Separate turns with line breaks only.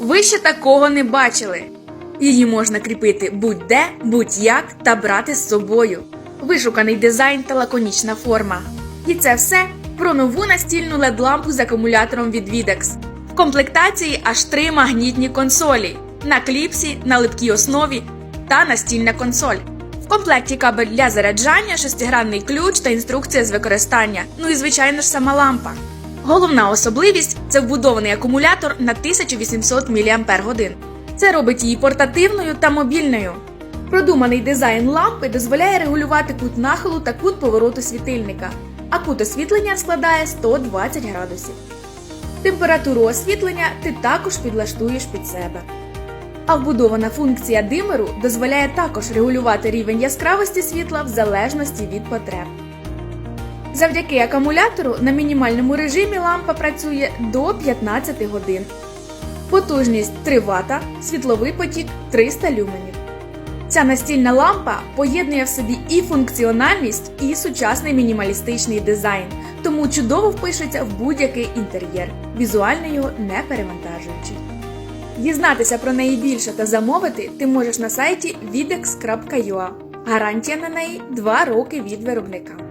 Ви ще такого не бачили. Її можна кріпити будь-де, будь-як та брати з собою. Вишуканий дизайн та лаконічна форма. І це все про нову настільну LED-лампу з акумулятором від Videx. В комплектації аж три магнітні консолі на кліпсі, на липкій основі та настільна консоль. В комплекті кабель для заряджання, шестигранний ключ та інструкція з використання. Ну і звичайно ж сама лампа. Головна особливість це вбудований акумулятор на 1800 мАч. Це робить її портативною та мобільною. Продуманий дизайн лампи дозволяє регулювати кут нахилу та кут повороту світильника, а кут освітлення складає 120 градусів. Температуру освітлення ти також підлаштуєш під себе. А вбудована функція димеру дозволяє також регулювати рівень яскравості світла в залежності від потреб. Завдяки акумулятору на мінімальному режимі лампа працює до 15 годин. Потужність 3 Вт, світловий потік 300 люменів. Ця настільна лампа поєднує в собі і функціональність, і сучасний мінімалістичний дизайн, тому чудово впишеться в будь-який інтер'єр, візуально його не перевантажуючи. Дізнатися про неї більше та замовити ти можеш на сайті videx.ua. Гарантія на неї 2 роки від виробника.